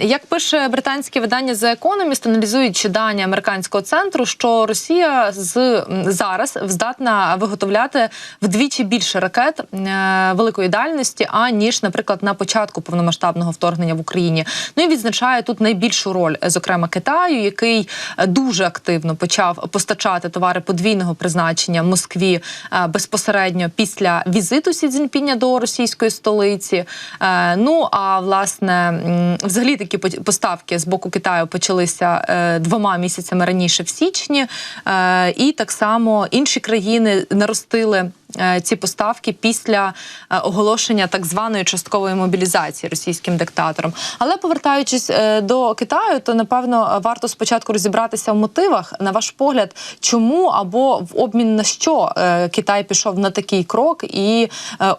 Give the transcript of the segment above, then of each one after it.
Як пише британське видання The Economist, аналізуючи дані американського центру, що Росія з зараз здатна виготовляти вдвічі більше ракет е, великої дальності, аніж, наприклад, на початку повномасштабного вторгнення в Україні. Ну і відзначає тут найбільшу роль, зокрема Китаю, який дуже активно почав постачати товари подвійного призначення Москві е, безпосередньо після візиту Сі Цзіньпіня до російської столиці. Е, Ну а власне, взагалі такі по- поставки з боку Китаю почалися е, двома місяцями раніше в січні, е, і так само інші країни наростили. е, Ці поставки після оголошення так званої часткової мобілізації російським диктатором. Але повертаючись до Китаю, то напевно варто спочатку розібратися в мотивах. На ваш погляд, чому або в обмін на що Китай пішов на такий крок і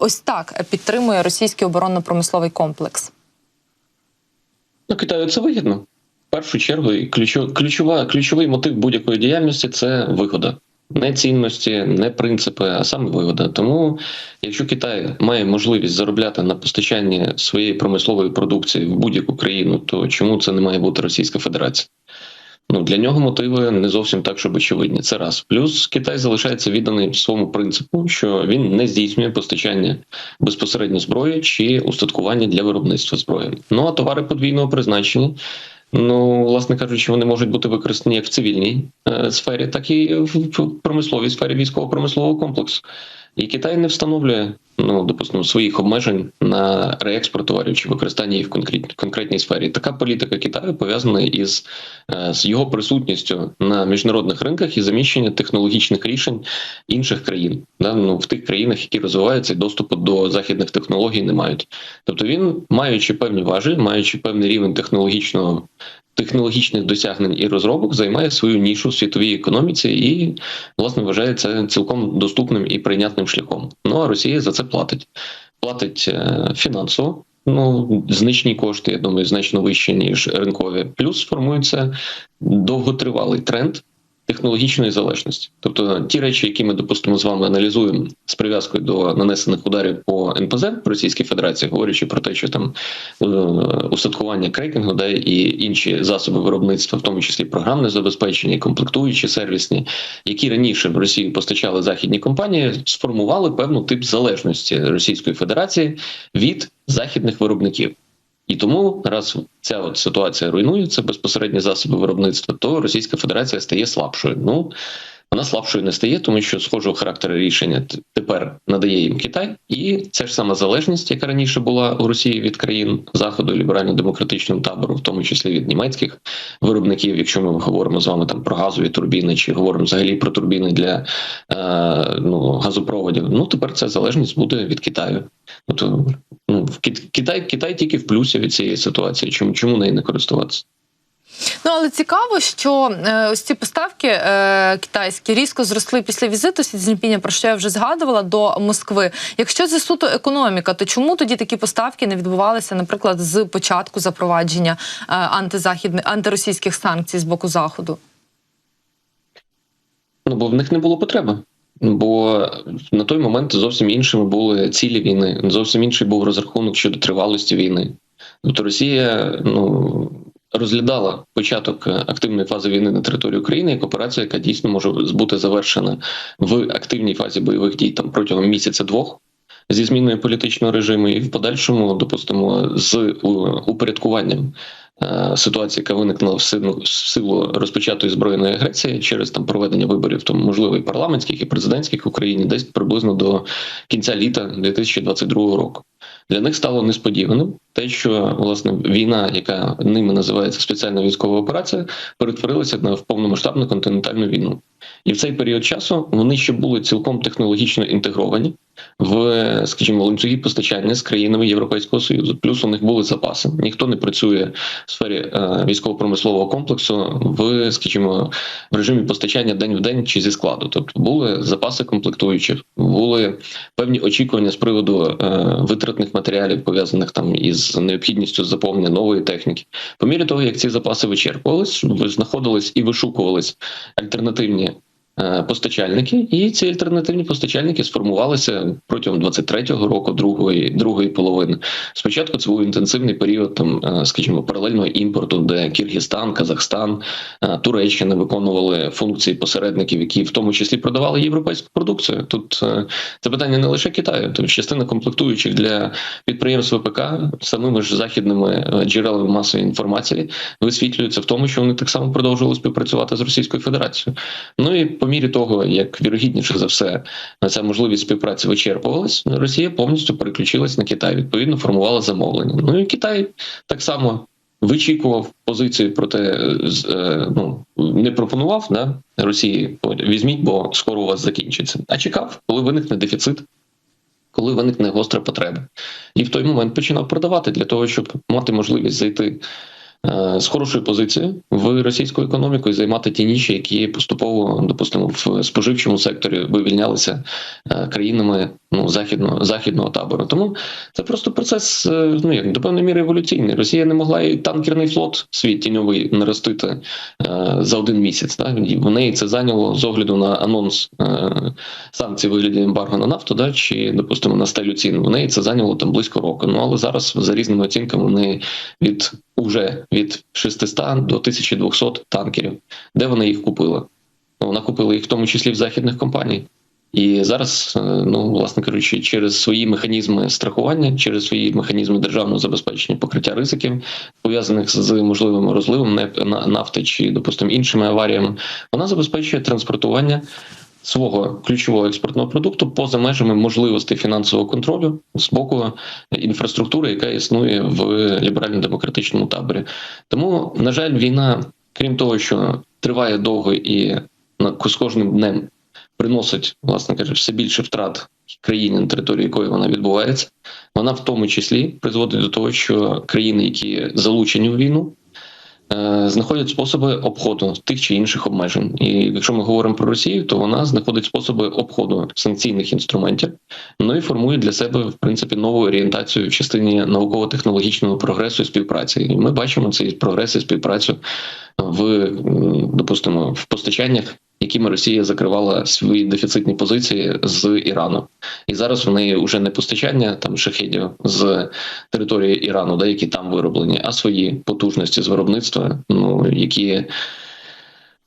ось так підтримує російський оборонно-промисловий комплекс. Ну, Китаю це вигідно. В першу чергу, ключова, ключовий мотив будь-якої діяльності це вигода. Не цінності, не принципи, а саме вигода. Тому, якщо Китай має можливість заробляти на постачанні своєї промислової продукції в будь-яку країну, то чому це не має бути Російська Федерація? Ну для нього мотиви не зовсім так, щоб очевидні. Це раз. Плюс Китай залишається відданий своєму принципу, що він не здійснює постачання безпосередньо зброї чи устаткування для виробництва зброї. Ну а товари подвійного призначення. Ну, власне кажучи, вони можуть бути використані як в цивільній е, сфері, так і в промисловій сфері військово-промислового комплексу. І Китай не встановлює, ну допустимо, своїх обмежень на реекспорт товарів чи використання їх в конкретній, конкретній сфері. Така політика Китаю пов'язана із е, з його присутністю на міжнародних ринках і заміщення технологічних рішень інших країн, да? ну, в тих країнах, які розвиваються і доступу до західних технологій не мають. Тобто він, маючи певні важелі, маючи певний рівень технологічного. Технологічних досягнень і розробок займає свою нішу в світовій економіці і власне вважає це цілком доступним і прийнятним шляхом. Ну а Росія за це платить. Платить е, фінансово. Ну, значні кошти, я думаю, значно вищі ніж ринкові. Плюс формується довготривалий тренд технологічної залежності. Тобто ті речі, які ми допустимо з вами аналізуємо з прив'язкою до нанесених ударів по НПЗ Російській Федерації, говорячи про те, що там е, устаткування крекінгу, да і інші засоби виробництва, в тому числі програмне забезпечення, комплектуючі сервісні, які раніше в Росію постачали західні компанії, сформували певну тип залежності Російської Федерації від західних виробників. І тому, раз ця от ситуація руйнується безпосередні засоби виробництва, то Російська Федерація стає слабшою. Ну вона слабшою не стає, тому що схожого характеру рішення тепер надає їм Китай, і ця ж сама залежність, яка раніше була у Росії від країн заходу ліберально-демократичного табору, в тому числі від німецьких виробників, якщо ми говоримо з вами там про газові турбіни, чи говоримо взагалі про турбіни для е, ну, газопроводів. Ну тепер ця залежність буде від Китаю. Тобто, ну в Кит- Китай, Китай тільки в плюсі від цієї ситуації. Чому чому нею не користуватися? Ну але цікаво, що е, ось ці поставки е, китайські різко зросли після візиту Сі Цзіньпіня, про що я вже згадувала до Москви. Якщо це суто економіка, то чому тоді такі поставки не відбувалися, наприклад, з початку запровадження е, антизахідних антиросійських санкцій з боку заходу? Ну бо в них не було потреби. Бо на той момент зовсім іншими були цілі війни, зовсім інший був розрахунок щодо тривалості війни. Тобто Росія ну розглядала початок активної фази війни на території України як операцію, яка дійсно може бути завершена в активній фазі бойових дій там протягом місяця-двох. Зі зміною політичного режиму, і в подальшому, допустимо, з упорядкуванням е, ситуації, яка виникла в силу, в силу розпочатої збройної агресії через там проведення виборів, там можливо і парламентських, і президентських в Україні, десь приблизно до кінця літа 2022 року. Для них стало несподіваним те, що власне війна, яка ними називається спеціальна військова операція, перетворилася на в повномасштабну континентальну війну. І в цей період часу вони ще були цілком технологічно інтегровані в, скажімо, ланцюги постачання з країнами Європейського союзу. Плюс у них були запаси. Ніхто не працює в сфері е, військово-промислового комплексу в, скажімо, в режимі постачання день в день чи зі складу. Тобто були запаси комплектуючих, були певні очікування з приводу е, витратних матеріалів, пов'язаних там із необхідністю заповнення нової техніки. По мірі того, як ці запаси вичерпувались, знаходились і вишукувались альтернативні постачальники, і ці альтернативні постачальники сформувалися протягом 23-го року, другої другої половини. Спочатку це був інтенсивний період, там, е, скажімо, паралельного імпорту, де Киргизстан, Казахстан, е, Туреччина виконували функції посередників, які в тому числі продавали європейську продукцію. Тут е, це питання не лише Китаю, тобто частина комплектуючих для підприємств ВПК самими ж західними е, джерелами масової інформації висвітлюється в тому, що вони так само продовжували співпрацювати з Російською Федерацією. Ну і по мірі того, як вірогідніше за все на ця можливість співпраці вичерпувалась, Росія повністю переключилась на Китай. Відповідно, формувала замовлення. Ну і Китай так само. Вичікував позицію проте е, ну не пропонував да, Росії візьміть, бо скоро у вас закінчиться. А чекав, коли виникне дефіцит, коли виникне гостра потреба, і в той момент починав продавати для того, щоб мати можливість зайти з хорошою позицією в російську економіку і займати ті ніші, які поступово допустимо в споживчому секторі вивільнялися е, країнами ну західного західного табору. Тому це просто процес е, ну як до певної міри еволюційний. Росія не могла і танкерний флот свій тіньовий наростити е, за один місяць. Да? В неї це зайняло з огляду на анонс е, санкцій вигляді ембарго на нафту, да чи допустимо на стелю цін. В неї це зайняло там близько року. Ну але зараз за різними оцінками вони від уже від 600 до 1200 танкерів. Де вона їх купила? Ну, Вона купила їх в тому числі в західних компаній. І зараз, е, ну власне кажучи, через свої механізми страхування, через свої механізми державного забезпечення покриття ризиків, пов'язаних з можливим розливом нафти чи, допустимо, іншими аваріями, вона забезпечує транспортування свого ключового експортного продукту поза межами можливостей фінансового контролю з боку інфраструктури, яка існує в ліберально-демократичному таборі. Тому, на жаль, війна, крім того, що триває довго і з кожним днем приносить, власне кажучи, все більше втрат країні, на території якої вона відбувається. Вона в тому числі призводить до того, що країни, які залучені в війну, знаходять способи обходу тих чи інших обмежень. І якщо ми говоримо про Росію, то вона знаходить способи обходу санкційних інструментів, ну і формує для себе в принципі нову орієнтацію в частині науково-технологічного прогресу і співпраці. І ми бачимо цей прогрес і співпрацю в допустимо в постачаннях якими Росія закривала свої дефіцитні позиції з Ірану, і зараз в неї вже не постачання там шахедів з території Ірану, да, які там вироблені, а свої потужності з виробництва, ну які.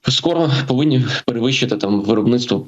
Скоро повинні перевищити там виробництво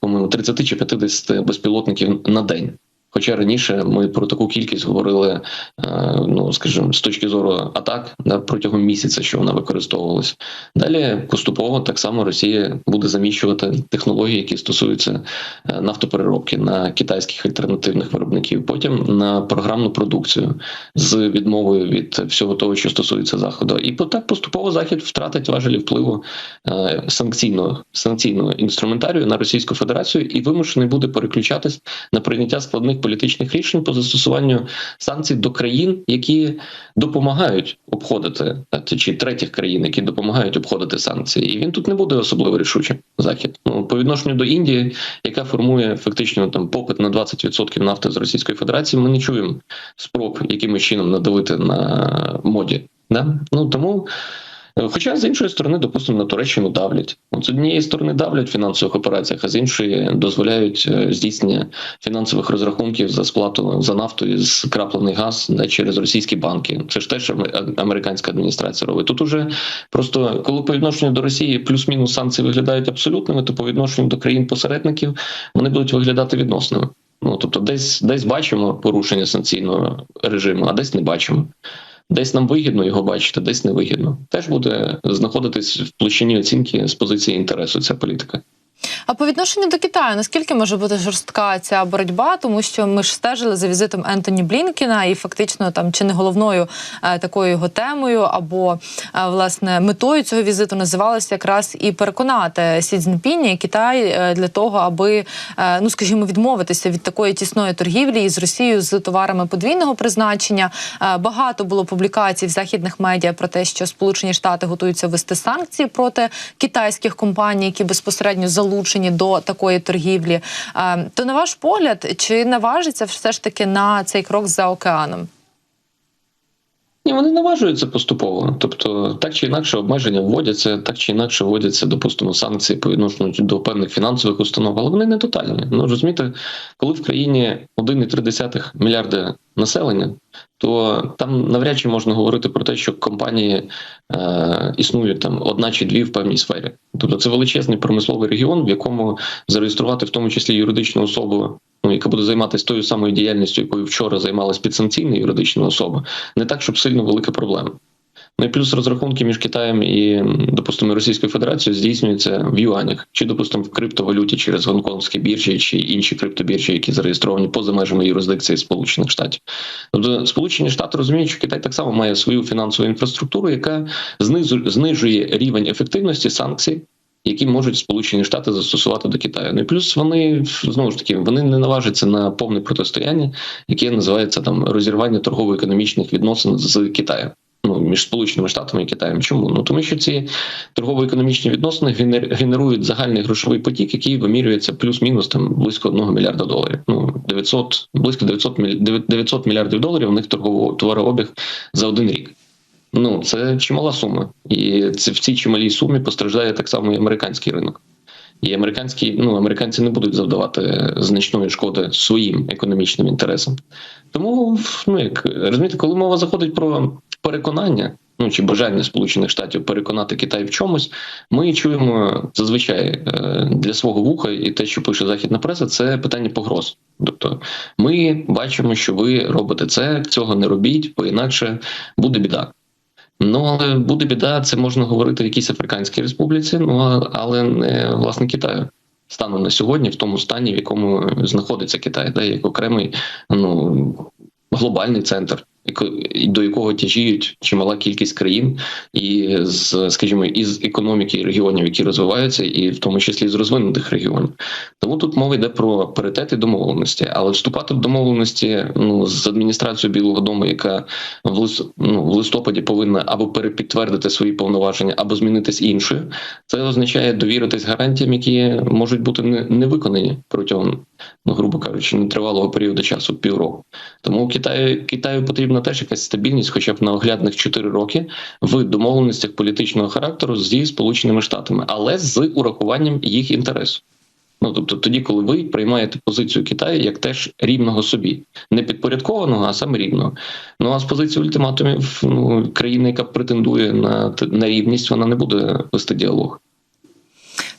по-моєму, 30 чи 50 безпілотників на день. Хоча раніше ми про таку кількість говорили, е, ну скажімо, з точки зору атак да, протягом місяця, що вона використовувалась. Далі поступово так само Росія буде заміщувати технології, які стосуються е, нафтопереробки на китайських альтернативних виробників. Потім на програмну продукцію з відмовою від всього того, що стосується заходу, і так поступово захід втратить важелі впливу е, санкційного санкційного інструментарію на Російську Федерацію і вимушений буде переключатись на прийняття складних політичних рішень по застосуванню санкцій до країн, які допомагають обходити чи третіх країн, які допомагають обходити санкції, і він тут не буде особливо рішучим. Захід ну по відношенню до Індії, яка формує фактично там попит на 20% нафти з Російської Федерації. Ми не чуємо спроб якимось чином надавити на моді. Да? Ну тому. Хоча з іншої сторони, допустимо, на Туреччину давлять. От з однієї сторони давлять в фінансових операціях, а з іншої дозволяють е, здійснення фінансових розрахунків за сплату за нафту і скраплений газ не через російські банки. Це ж теж американська адміністрація робить. Тут уже просто коли по відношенню до Росії плюс-мінус санкції виглядають абсолютними, то по відношенню до країн-посередників вони будуть виглядати відносними. Ну тобто, десь десь бачимо порушення санкційного режиму, а десь не бачимо. Десь нам вигідно його бачити, десь невигідно. Теж буде знаходитись в площині оцінки з позиції інтересу ця політика. А по відношенню до Китаю, наскільки може бути жорстка ця боротьба, тому що ми ж стежили за візитом Ентоні Блінкіна, і фактично там чи не головною е, такою його темою, або е, власне метою цього візиту називалося якраз і переконати Сі Цзіньпіня і Китай е, для того, аби е, ну скажімо, відмовитися від такої тісної торгівлі із Росією з товарами подвійного призначення. Е, багато було публікацій в західних медіа про те, що Сполучені Штати готуються ввести санкції проти китайських компаній, які безпосередньо залучені до такої торгівлі. Е, То на ваш погляд, чи наважиться все ж таки на цей крок за океаном? Ні, вони наважуються поступово. Тобто, так чи інакше обмеження вводяться, так чи інакше вводяться, допустимо, санкції по відношенню до певних фінансових установ, але вони не тотальні. Ну розумієте, коли в країні 1,3 мільярда населення, то там навряд чи можна говорити про те, що компанії е, існують там одна чи дві в певній сфері. Тобто це величезний промисловий регіон, в якому зареєструвати в тому числі юридичну особу, ну яка буде займатися тою самою діяльністю, якою вчора займалась підсанкційна юридична особа, не так, щоб сильно велика проблема. Ну і плюс розрахунки між Китаєм і, допустимо, Російською Федерацією здійснюються в юанях, чи, допустимо, в криптовалюті через гонконгські біржі, чи інші криптобіржі, які зареєстровані поза межами юрисдикції Сполучених Штатів. Тобто Сполучені Штати розуміють, що Китай так само має свою фінансову інфраструктуру, яка знизу- знижує рівень ефективності санкцій. Які можуть Сполучені Штати застосувати до Китаю. Ну і плюс вони знову ж таки вони не наважаться на повне протистояння, яке називається там розірвання торгово-економічних відносин з Китаєм. Ну між Сполученими Штатами і Китаєм. Чому? Ну тому що ці торгово-економічні відносини генерують загальний грошовий потік, який вимірюється плюс-мінус там близько 1 мільярда доларів. Ну 900, близько 900, міль- 900 мільярдів доларів. У них торгово товарообіг за один рік. Ну це чимала сума, і це в цій чималій сумі постраждає так само і американський ринок. І американські ну американці не будуть завдавати значної шкоди своїм економічним інтересам. Тому ну як розумієте, коли мова заходить про переконання, ну чи бажання Сполучених Штатів переконати Китай в чомусь, ми чуємо зазвичай е, для свого вуха, і те, що пише західна преса, це питання погроз. Тобто, ми бачимо, що ви робите це, цього не робіть, бо інакше буде біда. Ну, але буде біда, це можна говорити в якійсь Африканській республіці, ну але не власне Китаю. Станом на сьогодні, в тому стані, в якому знаходиться Китай, да, як окремий ну, глобальний центр, до якого тяжіють чимала кількість країн, і з, скажімо, із економіки регіонів, які розвиваються, і в тому числі з розвинутих регіонів. Тому тут мова йде про паритет і домовленості, але вступати в домовленості ну з адміністрацією Білого Дому, яка в лис- ну, в листопаді повинна або перепідтвердити свої повноваження, або змінитись іншою. Це означає довіритись гарантіям, які можуть бути не, виконані протягом, ну грубо кажучи, нетривалого періоду часу півроку. Тому Китаю Китаю потрібна теж якась стабільність, хоча б на оглядних 4 роки в домовленостях політичного характеру зі Сполученими Штатами, але з урахуванням їх інтересу. Ну тобто, тоді, коли ви приймаєте позицію Китаю як теж рівного собі, не підпорядкованого, а саме рівного. Ну а з позиції ультиматумів ну, країни, яка претендує на, на рівність, вона не буде вести діалог.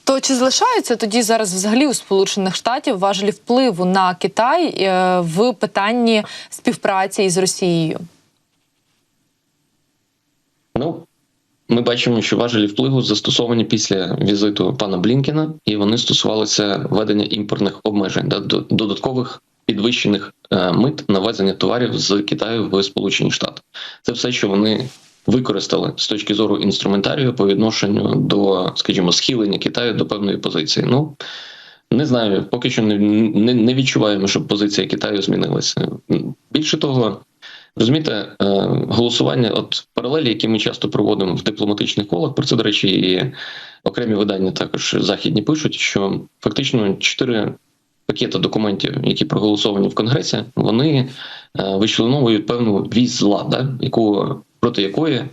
То чи залишаються тоді зараз взагалі у Сполучених Штатів важелі впливу на Китай е, в питанні співпраці із Росією? Ну, ми бачимо, що важелі впливу застосовані після візиту пана Блінкена, і вони стосувалися введення імпортних обмежень, да, до- додаткових підвищених е, мит на ввезення товарів з Китаю в Сполучені Штати. Це все, що вони використали з точки зору інструментарію по відношенню до, скажімо, схилення Китаю до певної позиції. Ну не знаю, поки що не, не, не відчуваємо, щоб позиція Китаю змінилася. Більше того, розумієте, е, голосування, от паралелі, які ми часто проводимо в дипломатичних колах, про це, до речі, і окремі видання також західні пишуть, що фактично чотири пакети документів, які проголосовані в Конгресі, вони е, вичленовують певну вісь зла, да, яку проти якої е,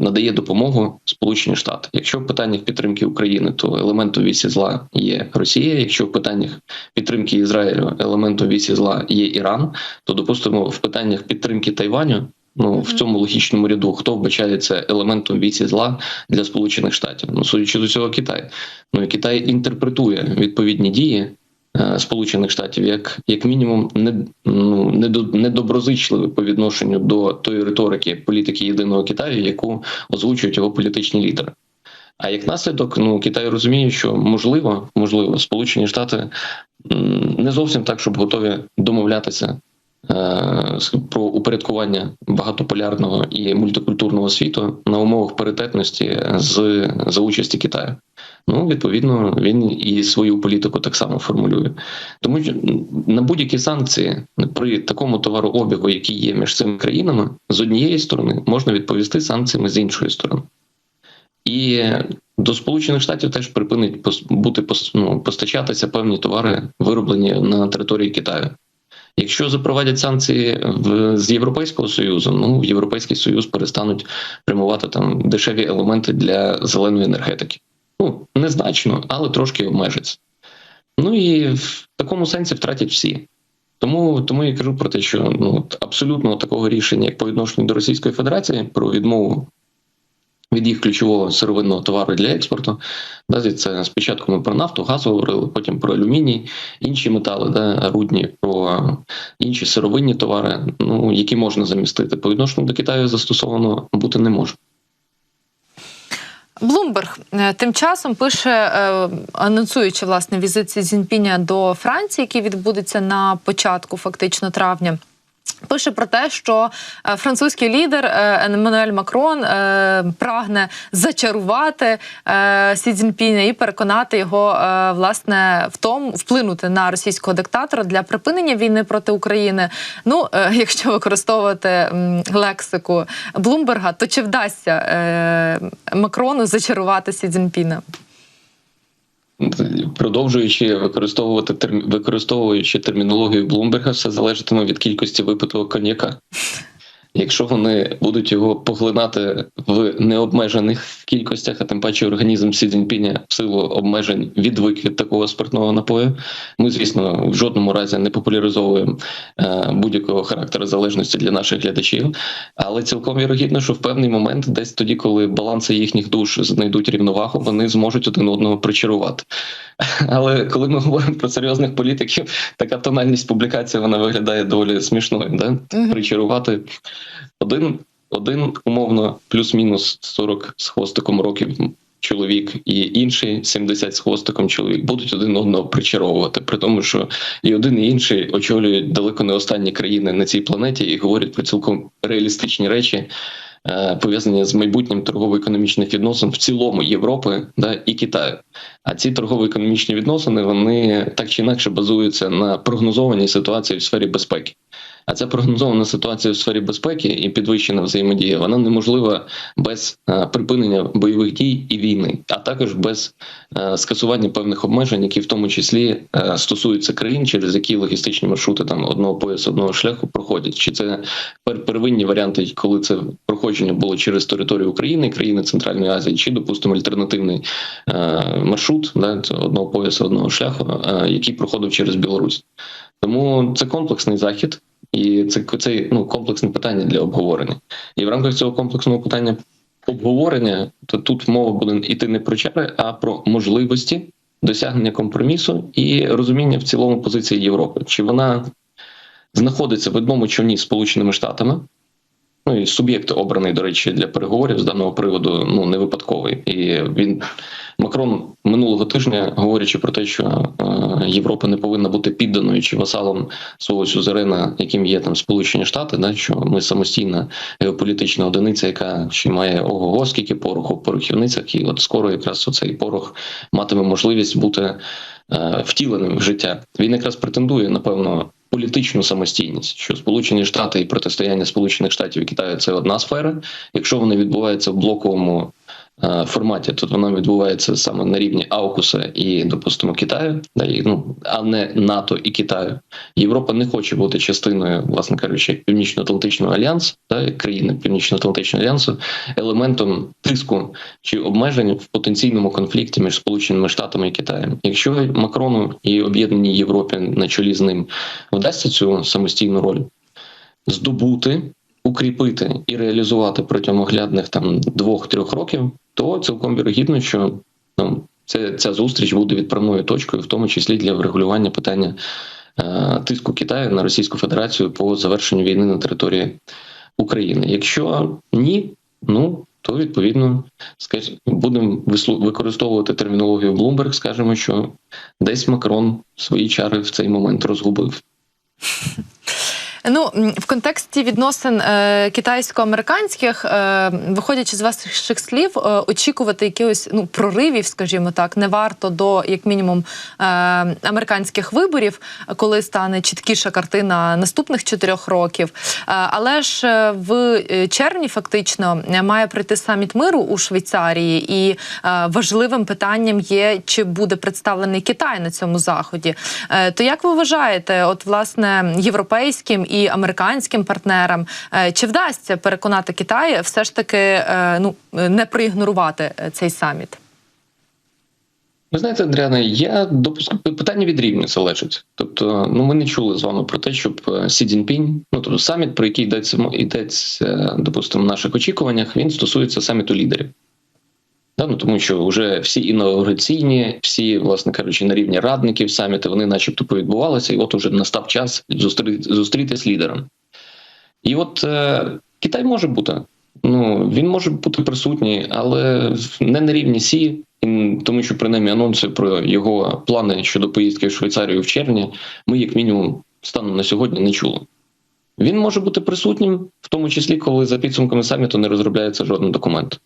надає допомогу Сполучені Штати. Якщо в питаннях підтримки України, то елементом вісі зла є Росія. Якщо в питаннях підтримки Ізраїлю елементом вісі зла є Іран, то допустимо в питаннях підтримки Тайваню. Ну в цьому логічному ряду хто вбачається елементом віці зла для Сполучених Штатів? Ну судячи до цього, Китай. Ну і Китай інтерпретує відповідні дії Сполучених Штатів як, як мінімум, не, ну, недо- недоброзичливі по відношенню до тої риторики політики єдиного Китаю, яку озвучують його політичні лідери. А як наслідок, ну Китай розуміє, що можливо, можливо, Сполучені Штати не зовсім так, щоб готові домовлятися е, про упорядкування багатополярного і мультикультурного світу на умовах паритетності з за участі Китаю. Ну, відповідно, він і свою політику так само формулює. Тому що на будь-які санкції при такому товарообігу, який є між цими країнами, з однієї сторони можна відповісти санкціями з іншої сторони. І до Сполучених Штатів теж припинить бути ну, постачатися певні товари, вироблені на території Китаю. Якщо запровадять санкції в, з Європейського союзу, ну в Європейський Союз перестануть прямувати там дешеві елементи для зеленої енергетики. Ну незначно, але трошки обмежиться. Ну і в такому сенсі втратять всі. Тому, тому я кажу про те, що ну абсолютно такого рішення, як по відношенню до Російської Федерації, про відмову від їх ключового сировинного товару для експорту. Да, це спочатку ми про нафту, газ говорили, потім про алюміній, інші метали, да, рудні, про інші сировинні товари, ну які можна замістити. По відношенню до Китаю застосовано бути не може. Блумберг тим часом пише, е, анонсуючи власне візит Сі Цзіньпіня до Франції, який відбудеться на початку фактично травня. Пише про те, що е, французький лідер е, Еммануель Макрон е, прагне зачарувати Сі Цзіньпіня і переконати його власне в тому вплинути на російського диктатора для припинення війни проти України. Ну, якщо використовувати лексику Блумберга, то чи вдасться Макрону зачарувати Сі Цзіньпіна? Продовжуючи використовувати терм... використовуючи термінологію Блумберга, все залежатиме від кількості випитого коньяка. Якщо вони будуть його поглинати в необмежених кількостях, а тим паче організм Сі Цзіньпіня в силу обмежень відвик від такого спиртного напою, ми, звісно, в жодному разі не популяризовуємо е, будь-якого характеру залежності для наших глядачів. Але цілком вірогідно, що в певний момент, десь тоді, коли баланси їхніх душ знайдуть рівновагу, вони зможуть один одного причарувати. Але коли ми говоримо про серйозних політиків, така тональність публікації вона виглядає доволі смішною. Да? Мгм. Причарувати один, один умовно плюс-мінус 40 з хвостиком років чоловік, і інший 70 з хвостиком чоловік будуть один одного причаровувати, при тому, що і один, і інший очолюють далеко не останні країни на цій планеті і говорять про цілком реалістичні речі. Е, Пов'язані з майбутнім торгово-економічних відносин в цілому Європи да, і Китаю. А ці торгово-економічні відносини вони так чи інакше базуються на прогнозованій ситуації в сфері безпеки. А ця прогнозована ситуація в сфері безпеки і підвищена взаємодія, вона неможлива без е, припинення бойових дій і війни, а також без е, скасування певних обмежень, які в тому числі е, стосуються країн, через які логістичні маршрути там одного поясу, одного шляху проходять. Чи це первинні варіанти, коли це проходження було через територію України, країни Центральної Азії, чи допустимо альтернативний маршрут да, одного поясу, одного шляху, який проходив через Білорусь. Тому це комплексний захід. І це, це ну, комплексне питання для обговорення. І в рамках цього комплексного питання обговорення, то тут мова буде йти не про чари, а про можливості досягнення компромісу і розуміння в цілому позиції Європи. Чи вона знаходиться в одному човні з Сполученими Штатами? Ну і суб'єкт обраний, до речі, для переговорів з даного приводу ну не випадковий. І він Макрон минулого тижня, говорячи про те, що е, Європа не повинна бути підданою чи васалом свого сюзерена, яким є там Сполучені Штати, да що ми самостійна геополітична одиниця, яка ще має ого, скільки пороху в порохівницях, і от скоро якраз оцей порох матиме можливість бути е, втіленим в життя. Він якраз претендує, напевно. Політичну самостійність, що Сполучені Штати і протистояння Сполучених Штатів і Китаю це одна сфера. Якщо вони відбуваються в блоковому форматі, то вона відбувається саме на рівні Аукуса і, допустимо, Китаю, ну а не НАТО і Китаю. Європа не хоче бути частиною, власне кажучи, Північно-Атлантичного альянсу, як країни Північно-Атлантичного альянсу, елементом тиску чи обмежень в потенційному конфлікті між Сполученими Штатами і Китаєм. Якщо Макрону і об'єднаній Європі на чолі з ним вдасться цю самостійну роль здобути, укріпити і реалізувати протягом оглядних там двох-трьох років, то цілком вірогідно, що ну, це ця зустріч буде відправною точкою, в тому числі для врегулювання питання е, тиску Китаю на Російську Федерацію по завершенню війни на території України. Якщо ні, ну то відповідно скаж, будемо використовувати термінологію Bloomberg, скажемо, що десь Макрон свої чари в цей момент розгубив. Ну в контексті відносин е, китайсько-американських, е, виходячи з ваших слів, е, очікувати якихось ну проривів, скажімо так, не варто до як мінімум американських виборів, коли стане чіткіша картина наступних чотирьох років. Але ж в червні фактично має прийти саміт миру у Швейцарії, і важливим питанням є, чи буде представлений Китай на цьому заході. То як ви вважаєте, от власне європейським і американським партнерам, е, чи вдасться переконати Китай все ж таки е, ну не проігнорувати е, цей саміт? Ви знаєте, Андріане, я допускаю питання від рівня залежить. Тобто, ну ми не чули з вами про те, щоб Сі Цзіньпінь, ну тобто саміт, про який йдеться йдеться, допустимо, в наших очікуваннях, він стосується саміту лідерів. Да, ну, тому що вже всі інаугураційні, всі, власне кажучи, на рівні радників саміти, вони начебто повідбувалися, і от уже настав час зустри- зустрітися з лідером. І от е, Китай може бути. Ну, він може бути присутній, але не на рівні Сі, тому що принаймні анонси про його плани щодо поїздки в Швейцарію в червні, ми, як мінімум, станом на сьогодні не чули. Він може бути присутнім, в тому числі, коли за підсумками саміту не розробляється жоден документ.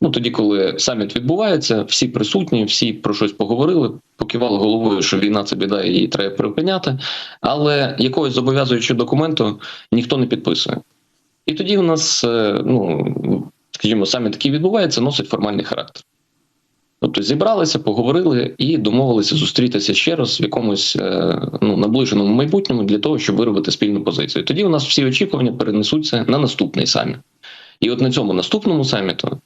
Ну тоді, коли саміт відбувається, всі присутні, всі про щось поговорили, покивали головою, що війна це біда, її треба припиняти. Але якогось зобов'язуючого документу ніхто не підписує. І тоді у нас, е, ну скажімо, саміт такий відбувається, носить формальний характер. Тобто зібралися, поговорили і домовилися зустрітися ще раз в якомусь е, ну, наближеному майбутньому для того, щоб виробити спільну позицію. Тоді у нас всі очікування перенесуться на наступний саміт. І от на цьому наступному саміту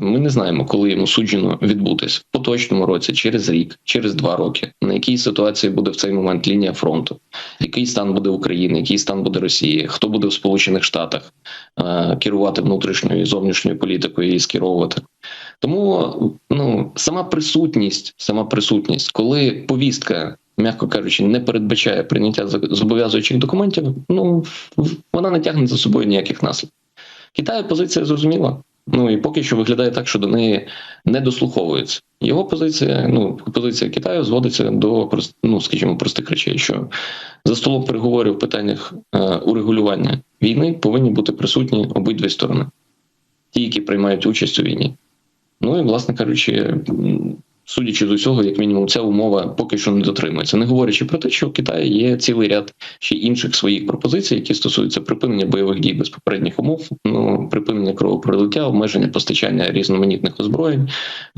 ми не знаємо, коли йому суджено відбутись в поточному році, через рік, через два роки, на якій ситуації буде в цей момент лінія фронту, який стан буде України, який стан буде Росії, хто буде в Сполучених Штатах е, керувати внутрішньою і зовнішньою політикою і скеровувати. Тому ну сама присутність, сама присутність, коли повістка, м'яко кажучи, не передбачає прийняття зобов'язуючих документів, ну вона не тягне за собою ніяких наслідків. Китаю позиція зрозуміла. Ну і поки що виглядає так, що до неї не дослуховується. Його позиція, ну позиція Китаю зводиться до ну, скажімо, простих речей, що за столом переговорів в питаннях е, урегулювання війни повинні бути присутні обидві сторони, ті, які приймають участь у війні. Ну і, власне кажучи, судячи з усього, як мінімум, ця умова поки що не дотримується. Не говорячи про те, що в Китаї є цілий ряд ще інших своїх пропозицій, які стосуються припинення бойових дій без попередніх умов, ну припинення кровопролиття, обмеження постачання різноманітних озброєнь,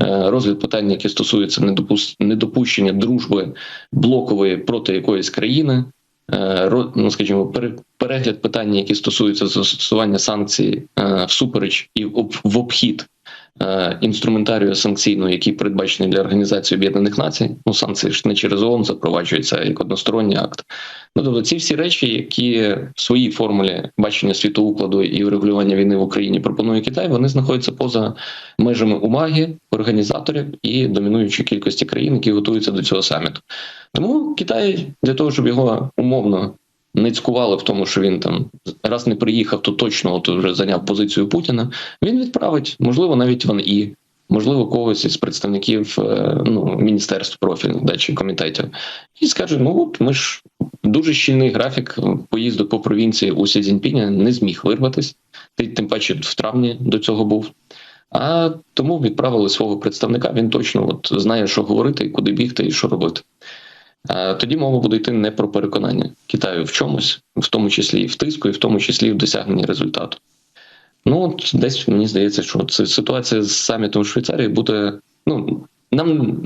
е, розгляд питань, які стосуються недопущення дружби блокової проти якоїсь країни. е, Ну, скажімо, пере- перегляд питань, які стосуються застосування санкцій е, всупереч і в обхід інструментарію санкційного, який передбачений для Організації Об'єднаних Націй. Ну, санкції ж не через ООН запроваджуються як односторонній акт. Ну тобто, ці всі речі, які в своїй формулі бачення світоукладу і врегулювання війни в Україні пропонує Китай, вони знаходяться поза межами уваги організаторів і домінуючої кількості країн, які готуються до цього саміту. Тому Китай для того, щоб його умовно не цькували в тому, що він там раз не приїхав, то точно от вже зайняв позицію Путіна. Він відправить, можливо, навіть Ван І, можливо, когось із представників е, ну, міністерств профільних да, чи комітетів, і скаже: ну от ми ж дуже щільний графік поїздок по провінції у Сі Цзіньпіня не зміг вирватися. Ти тим паче в травні до цього був. А тому відправили свого представника. Він точно от знає, що говорити, куди бігти, і що робити. А тоді мова буде йти не про переконання Китаю в чомусь, в тому числі і в тиску, і в тому числі в досягненні результату. Ну, от десь мені здається, що це ситуація з самітом в Швейцарії буде. Ну нам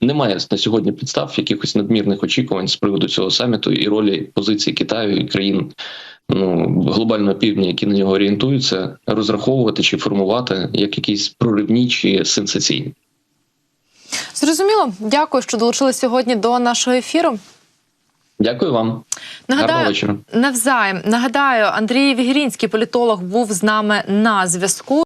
немає на сьогодні підстав якихось надмірних очікувань з приводу цього саміту і ролі позиції Китаю і країн ну глобального півдня, які на нього орієнтуються, розраховувати чи формувати як якісь проривні чи сенсаційні. Зрозуміло. Дякую, що долучились сьогодні до нашого ефіру. Дякую вам. Гарного Нагадаю, вечора. навзаєм нагадаю, Андрій Вігірінський політолог був з нами на зв'язку.